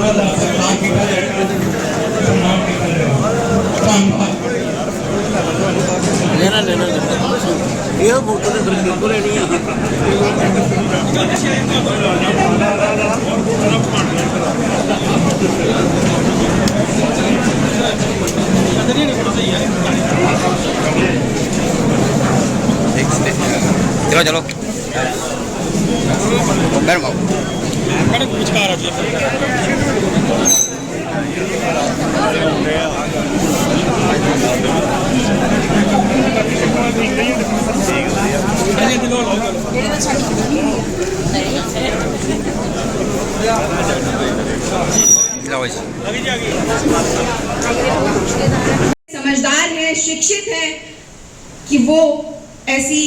ਉਹਨਾਂ ਦਾ ਸਤਿਕਾਰ ਕੀਤਾ ਜਾਏਗਾ ਸਨਮਾਨ ਕੀਤਾ ਜਾਏਗਾ ਧੰਨਵਾਦ ਲੈਣਾ ਲੈਣਾ ਇਹ ਫੋਟੋ ਤੇ ਬਿਲਕੁਲ ਲੈਣੀ ਆ चलो चलो बैठ जाओ समझदार है शिक्षित है कि वो ऐसी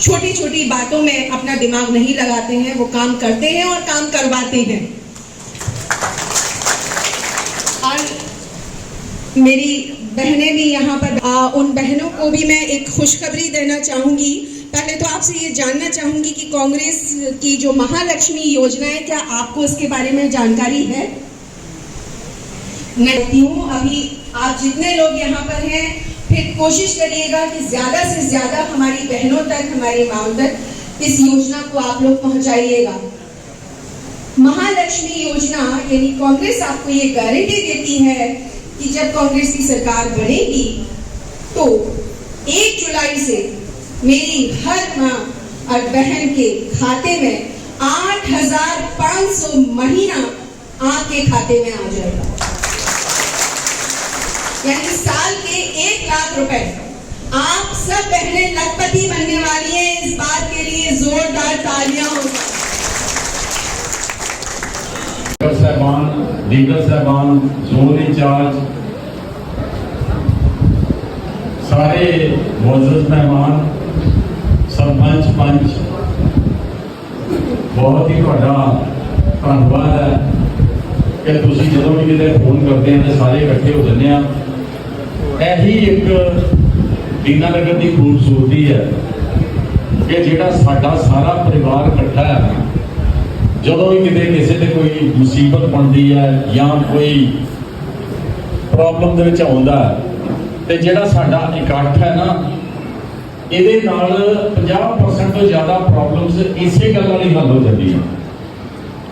छोटी छोटी बातों में अपना दिमाग नहीं लगाते हैं वो काम करते हैं और काम करवाते हैं। और मेरी बहनें भी यहाँ पर आ, उन बहनों को भी मैं एक खुशखबरी देना चाहूँगी। पहले तो आपसे ये जानना चाहूँगी कि कांग्रेस की जो महालक्ष्मी योजना है क्या आपको इसके बारे में जानकारी है? मैं हूँ अभी आप जितने लोग यहाँ पर हैं फिर कोशिश करिएगा कि ज़्यादा से ज़्यादा हमारी बहनों तक, हमारी माओ तक इस योजना को आप लोग पहुंचाइएगा। महालक्ष्मी योजना, यानी कांग्रेस आपको ये गारंटी देती है कि जब कांग्रेस की सरकार बनेगी तो एक जुलाई से मेरी हर माँ और बहन के खाते में आठ हज़ार पाँच सौ महीना आपके खाते में आ जाएगा। यानी साल के एक लाख रुपए। आप सब बहनें लखपति बनने वाली हैं। इस बात के लिए जोरदार तालियाँ साहबान लीडर साहबान जोन इंचार्ज सारे मौजूद मेहमान, सरपंच, पंच, बहुत ही बड़ा धनबाद है कि तुम जो भी कि फ़ोन करते हैं तो सारे इकट्ठे हो जाने ਇਹੀ ਇੱਕ ਦੀਨਾਨਗਰ ਦੀ ਖੂਬਸੂਰਤੀ ਹੈ ਕਿ ਜਿਹੜਾ ਸਾਡਾ ਸਾਰਾ ਪਰਿਵਾਰ ਇਕੱਠਾ ਹੈ, ਜਦੋਂ ਵੀ ਕਿਤੇ ਕਿਸੇ ਤੇ ਕੋਈ ਮੁਸੀਬਤ ਬਣਦੀ ਹੈ ਜਾਂ ਕੋਈ ਪ੍ਰੋਬਲਮ ਦੇ ਵਿੱਚ ਆਉਂਦਾ ਤੇ ਜਿਹੜਾ ਸਾਡਾ ਇਕੱਠ ਹੈ ਨਾ, ਇਹਦੇ ਨਾਲ 50% ਤੋਂ ਜ਼ਿਆਦਾ ਪ੍ਰੋਬਲਮਸ ਇਸੇ ਗੱਲ ਨਾਲ ਹੀ ਹੱਲ ਹੋ ਜਾਂਦੀਆਂ।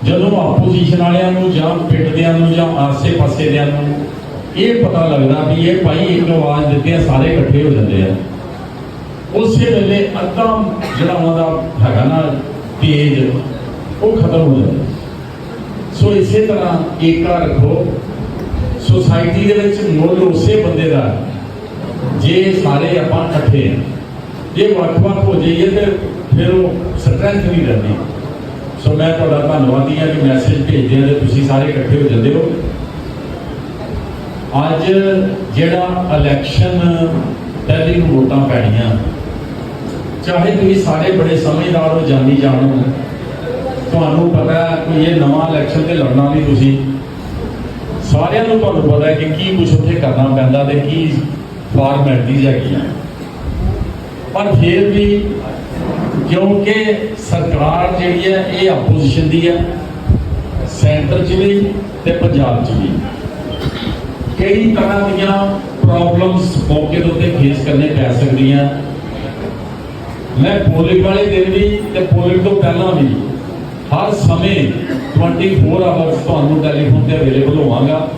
ਜਦੋਂ ਆਪੋਜੀਸ਼ਨ ਵਾਲਿਆਂ ਨੂੰ ਜਾਂ ਪਿੰਡਦਿਆਂ ਨੂੰ ਜਾਂ ਆਸੇ-ਪਾਸੇ ਦਿਆਂ ਨੂੰ ਇਹ ਪਤਾ ਲੱਗਦਾ ਵੀ ਇਹ ਭਾਈ ਇੱਕ ਆਵਾਜ਼ ਦਿੱਤੇ ਆ, ਸਾਰੇ ਇਕੱਠੇ ਹੋ ਜਾਂਦੇ ਆ। ਉਸੇ ਵੇਲੇ ਅੱਧਾ ਜਿਹੜਾ ਉਹਨਾਂ ਦਾ ਹੈਗਾ ਨਾ ਤੇਜ, ਉਹ ਖਤਮ ਹੋ ਜਾਂਦਾ। ਸੋ ਇਸੇ ਤਰ੍ਹਾਂ ਏਕਾ ਰੱਖੋ। ਸੁਸਾਇਟੀ ਦੇ ਵਿੱਚ ਮੁੱਲ ਉਸੇ ਬੰਦੇ ਦਾ ਜੇ ਸਾਰੇ ਆਪਾਂ ਇਕੱਠੇ ਹਾਂ ਜੇ ਵੱਖ-ਵੱਖ ਹੋ ਜਾਈਏ ਤੇ ਫਿਰ ਉਹ ਸਟਰੈਂਥ ਨਹੀਂ ਰਹਿੰਦੀ। ਸੋ ਮੈਂ ਤੁਹਾਡਾ ਧੰਨਵਾਦੀ ਹਾਂ ਕਿ ਮੈਸੇਜ ਭੇਜਦੇ ਆ ਤੇ ਤੁਸੀਂ ਸਾਰੇ ਇਕੱਠੇ ਹੋ ਜਾਂਦੇ ਹੋ। ਅੱਜ ਜਿਹੜਾ ਇਲੈਕਸ਼ਨ ਪਹਿਲੀ ਨੂੰ ਵੋਟਾਂ ਪੈਣੀਆਂ, ਚਾਹੇ ਤੁਸੀਂ ਸਾਰੇ ਬੜੇ ਸਮਝਦਾਰ ਹੋ ਜਾਣੀ ਜਾਣੋ ਤੁਹਾਨੂੰ ਪਤਾ ਹੈ ਕਿ ਇਹ ਨਵਾਂ ਇਲੈਕਸ਼ਨ ਤੇ ਲੜਨਾ ਵੀ ਤੁਸੀਂ। ਸਾਰਿਆਂ ਨੂੰ ਤੁਹਾਨੂੰ ਪਤਾ ਹੈ ਕਿ ਕੀ ਕੁਝ ਉੱਥੇ ਕਰਨਾ ਪੈਂਦਾ ਤੇ ਕੀ ਫਾਰਮੈਲਿਟੀਜ਼ ਹੈਗੀਆਂ। ਪਰ ਫਿਰ ਵੀ ਕਿਉਂਕਿ ਸਰਕਾਰ ਜਿਹੜੀ ਹੈ, ਇਹ ਆਪੋਜੀਸ਼ਨ ਦੀ ਹੈ ਸੈਂਟਰ 'ਚ ਵੀ ਤੇ ਪੰਜਾਬ 'ਚ ਵੀ। ਕਈ ਤਰ੍ਹਾਂ ਦੀਆਂ ਪ੍ਰੋਬਲਮਸ ਮੌਕੇ ਦੇ ਉੱਤੇ ਫੇਸ ਕਰਨੇ ਪੈ ਸਕਦੀਆਂ? ਮੈਂ ਪੋਲਿੰਗ ਵਾਲੇ ਦਿਨ ਵੀ ਤੇ ਪੋਲਿੰਗ ਤੋਂ ਪਹਿਲਾਂ ਵੀ ਹਰ ਸਮੇਂ 24 ਆਵਰਸ ਤੁਹਾਨੂੰ ਟੈਲੀਫੋਨ ਤੇ ਅਵੇਲੇਬਲ ਹੋਵਾਂਗਾ।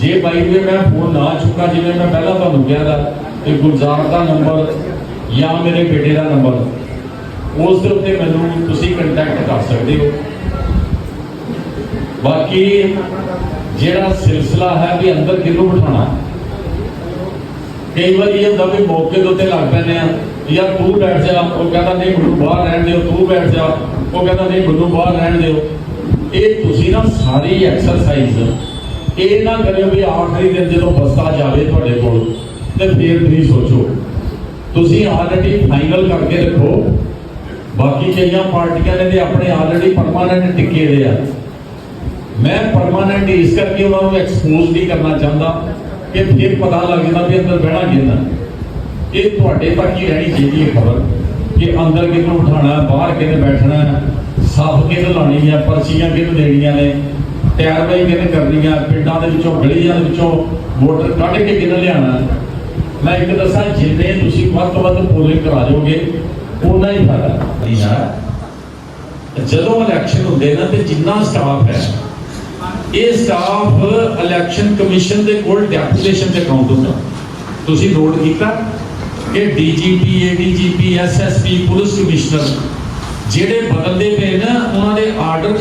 ਜੇ ਬਾਈ ਵੀ ਮੈਂ ਫੋਨ ਨਾ ਚੁੱਕਾ, ਜਿਵੇਂ ਮੈਂ ਪਹਿਲਾਂ ਤੁਹਾਨੂੰ ਕਿਹਾ ਦਾ ਕਿ ਗੁਲਜ਼ਾਰ ਦਾ ਨੰਬਰ ਜਾਂ ਮੇਰੇ ਬੇਟੇ ਦਾ ਨੰਬਰ ਉਸ ਦੇ ਉੱਤੇ ਮੈਨੂੰ ਤੁਸੀਂ ਕੰਟੈਕਟ ਕਰ ਸਕਦੇ ਹੋ। ਬਾਕੀ ਜਿਹੜਾ ਸਿਲਸਿਲਾ ਹੈ ਵੀ ਅੰਦਰ ਕਿਹਨੂੰ ਬਿਠਾਣਾ ਕਈ ਵਾਰੀ ਇਹ ਹੁੰਦਾ ਵੀ ਮੌਕੇ ਦੇ ਉੱਤੇ ਲੱਗ ਪੈਂਦੇ ਆ ਯਾਰ ਤੂੰ ਬੈਠ ਜਾ, ਉਹ ਕਹਿੰਦਾ ਨਹੀਂ ਮੈਨੂੰ ਬਾਹਰ ਰਹਿਣ ਦਿਓ, ਤੂੰ ਬੈਠ ਜਾ, ਉਹ ਕਹਿੰਦਾ ਨਹੀਂ ਮੈਨੂੰ ਬਾਹਰ ਰਹਿਣ ਦਿਓ। ਇਹ ਤੁਸੀਂ ਨਾ ਸਾਰੀ ਐਕਸਰਸਾਈਜ਼ ਇਹ ਨਾ ਕਰਿਓ ਵੀ ਆਖਰੀ ਦਿਨ ਜਦੋਂ ਬਸਤਾ ਜਾਵੇ ਤੁਹਾਡੇ ਕੋਲ, ਤੇ ਫਿਰ ਤੁਸੀਂ ਸੋਚੋ, ਤੁਸੀਂ ਆਲਰੇਡੀ ਫਾਈਨਲ ਕਰਕੇ ਰੱਖੋ, ਬਾਕੀ ਕਈਆਂ ਪਾਰਟੀਆਂ ਨੇ ਤੇ ਆਪਣੇ ਆਲਰੇਡੀ ਪਰਮਾਨੈਂਟ ਟਿੱਕੇ ਦੇ ਆ। ਮੈਂ ਪਰਮਾਨੈਂਟ ਇਸ ਕਰਕੇ ਉਹਨਾਂ ਨੂੰ ਐਕਸਪੋਜ਼ ਨਹੀਂ ਕਰਨਾ ਚਾਹੁੰਦਾ ਕਿ ਫਿਰ ਪਤਾ ਲੱਗ ਜਾਂਦਾ ਵੀ ਅੰਦਰ ਬਹਿਣਾ ਕਿੰਨਾ ਇਹ ਤੁਹਾਡੇ ਤੱਕ ਹੀ ਰਹਿਣੀ ਚਾਹੀਦੀ ਹੈ ਖਬਰ ਕਿ ਅੰਦਰ ਕਿਹਨੂੰ ਉਠਾਣਾ ਬਾਹਰ ਕਿਹਨੇ ਬੈਠਣਾ ਹੈ। ਸਾਫ਼ ਕਿਹਨ ਲਾਉਣੀ ਹੈ ਪਰਚੀਆਂ ਕਿਹਨੂੰ ਦੇਣੀਆਂ ਨੇ ਟੈਰਵਾਈ ਕਿਹਨ ਕਰਨੀ ਹੈ ਪਿੰਡਾਂ ਦੇ ਵਿੱਚੋਂ, ਗਲੀਆਂ ਦੇ ਵਿੱਚੋਂ ਵੋਟਰ ਕੱਢ ਕੇ ਕਿਹਨ ਲਿਆਣਾ ਮੈਂ ਇੱਕ ਦੱਸਾਂ, ਜਿੰਨੇ ਤੁਸੀਂ ਵੱਧ ਤੋਂ ਵੱਧ ਪੋਲਿੰਗ ਕਰਾ ਜਾਓਗੇ ਉਨਾ ਹੀ ਫਾਇਦਾ। ਜਦੋਂ ਇਲੈਕਸ਼ਨ ਹੁੰਦੇ ਨਾ ਤੇ ਜਿੰਨਾ ਸਟਾਫ ਹੈ ਇਹ ਸਟਾਫ ਇਲੈਕਸ਼ਨ ਕਮਿਸ਼ਨ ਦੇ ਕੋਲ ਡੈਪੂਟੇਸ਼ਨ ਤੇ ਕਾਊਂਟ ਹੁੰਦਾ। ਤੁਸੀਂ ਨੋਟ ਕੀਤਾ ਕਿ DGP ADGP SSP police commissioner ਜਿਹੜੇ ਬਦਲਦੇ ਪਏ ਨਾ, ਉਹਨਾਂ ਦੇ ਆਰਡਰ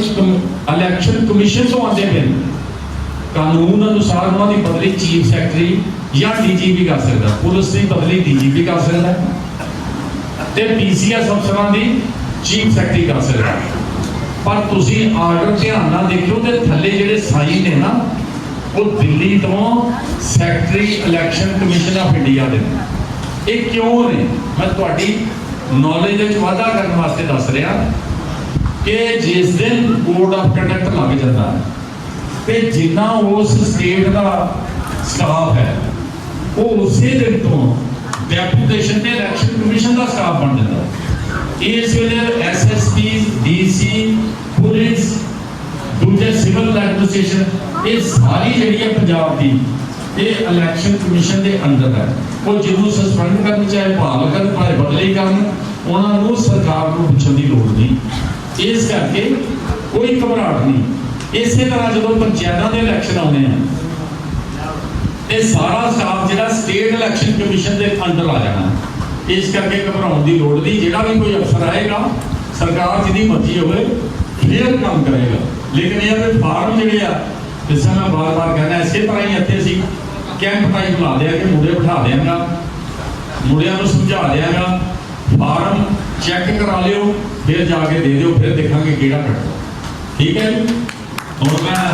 ਇਲੈਕਸ਼ਨ ਕਮਿਸ਼ਨ ਤੋਂ ਆਉਂਦੇ ਪਏ ਨੇ। ਕਾਨੂੰਨ ਅਨੁਸਾਰ ਉਹਨਾਂ ਦੀ ਬਦਲੀ ਚੀਫ ਸੈਕਟਰੀ ਜਾਂ ਡੀਜੀਪੀ ਕਰ ਸਕਦਾ। ਪੁਲਿਸ ਦੀ ਬਦਲੀ ਡੀਜੀਪੀ ਕਰ ਸਕਦਾ। ਤੇ ਪੀਸੀਐਸ ਅਫਸਰਾਂ ਦੀ ਚੀਫ ਸੈਕਟਰੀ ਕਰ ਸਕਦਾ। ਪਰ ਤੁਸੀਂ ਆਰਡਰ ਧਿਆਨ ਨਾਲ ਦੇਖਿਓ ਤੇ ਥੱਲੇ ਜਿਹੜੇ ਸਾਈਨ ਨੇ ਨਾ, ਉਹ ਦਿੱਲੀ ਤੋਂ secretary election commission of India ਦੇ ਇਹ ਕਿਉਂ ਨੇ? ਮੈਂ ਤੁਹਾਡੀ ਨੌਲੇਜ ਵਿੱਚ ਵਾਧਾ ਕਰਨ ਵਾਸਤੇ ਦੱਸ ਰਿਹਾ ਕਿ ਜਿਸ ਦਿਨ ਕੋਡ ਆਫ ਕੰਡਕਟ ਲੱਗ ਜਾਂਦਾ ਹੈ, ਤੇ ਜਿੰਨਾ ਉਸ ਸਟੇਟ ਦਾ ਸਟਾਫ ਹੈ, ਉਹ ਉਸੇ ਦਿਨ ਤੋਂ ਡੈਪੂਟੇਸ਼ਨ ਤੇ ਇਲੈਕਸ਼ਨ ਕਮਿਸ਼ਨ ਦਾ ਸਟਾਫ ਬਣ ਜਾਂਦਾ ਇਸ ਵੇਲੇ ਐਸਐਸਪੀ ਡੀਸੀ ਪੁਲਿਸ ਦੂਜੇ ਸਿਵਲ ਇਹ ਸਾਰੀ ਜਿਹੜੀ ਹੈ ਪੰਜਾਬ ਦੀ, ਇਹ ਇਲੈਕਸ਼ਨ ਕਮਿਸ਼ਨ ਦੇ ਅੰਦਰ ਹੈ। ਉਹ ਜਿਹਨੂੰ ਸਸਪੈਂਡ ਕਰਨ, ਚਾਹੇ ਬਹਾਲ ਕਰਨ ਚਾਹੇ ਬਦਲੀ ਕਰਨ, ਉਹਨਾਂ ਨੂੰ ਸਰਕਾਰ ਨੂੰ ਪੁੱਛਣ ਦੀ ਲੋੜ ਨਹੀਂ। ਇਸ ਕਰਕੇ ਕੋਈ ਘਬਰਾਹਟ ਨਹੀਂ। ਇਸੇ ਤਰ੍ਹਾਂ ਜਦੋਂ ਪੰਚਾਇਤਾਂ ਦੇ ਇਲੈਕਸ਼ਨ ਆਉਂਦੇ ਆ ਇਹ ਸਾਰਾ ਸਟਾਫ ਜਿਹੜਾ ਸਟੇਟ ਇਲੈਕਸ਼ਨ ਕਮਿਸ਼ਨ ਦੇ ਅੰਡਰ ਆ ਜਾਣਾ। ਇਸ ਕਰਕੇ ਘਬਰਾਉਣ ਦੀ ਲੋੜ ਨਹੀਂ। ਜਿਹੜਾ ਵੀ ਕੋਈ ਅਫਸਰ ਆਏਗਾ, ਸਰਕਾਰ ਜਿਹਦੀ ਮਰਜ਼ੀ ਹੋਵੇ ਕਲੀਅਰ ਕੰਮ ਕਰੇਗਾ। ਲੇਕਿਨ ਇਹ ਵੀ ਫਾਰਮ ਜਿਹੜੇ ਆ ਜਿਸ ਤਰ੍ਹਾਂ ਮੈਂ ਬਾਰ-ਬਾਰ ਕਹਿੰਦਾ, ਇਸੇ ਤਰ੍ਹਾਂ ਹੀ ਇੱਥੇ ਅਸੀਂ ਕੈਂਪ ਟਾਈਪ ਲਾ ਦਿਆਂਗੇ ਮੁੰਡੇ ਬਿਠਾ ਦਿਆਂਗਾ, ਮੁੰਡਿਆਂ ਨੂੰ ਸਮਝਾ ਦਿਆਂਗਾ, ਫਾਰਮ ਚੈੱਕ ਕਰਾ ਲਿਓ, ਫਿਰ ਜਾ ਕੇ ਦੇ ਦਿਓ, ਫਿਰ ਦੇਖਾਂਗੇ ਕਿਹੜਾ ਕੱਟਦਾ ਠੀਕ ਹੈ ਹੁਣ ਮੈਂ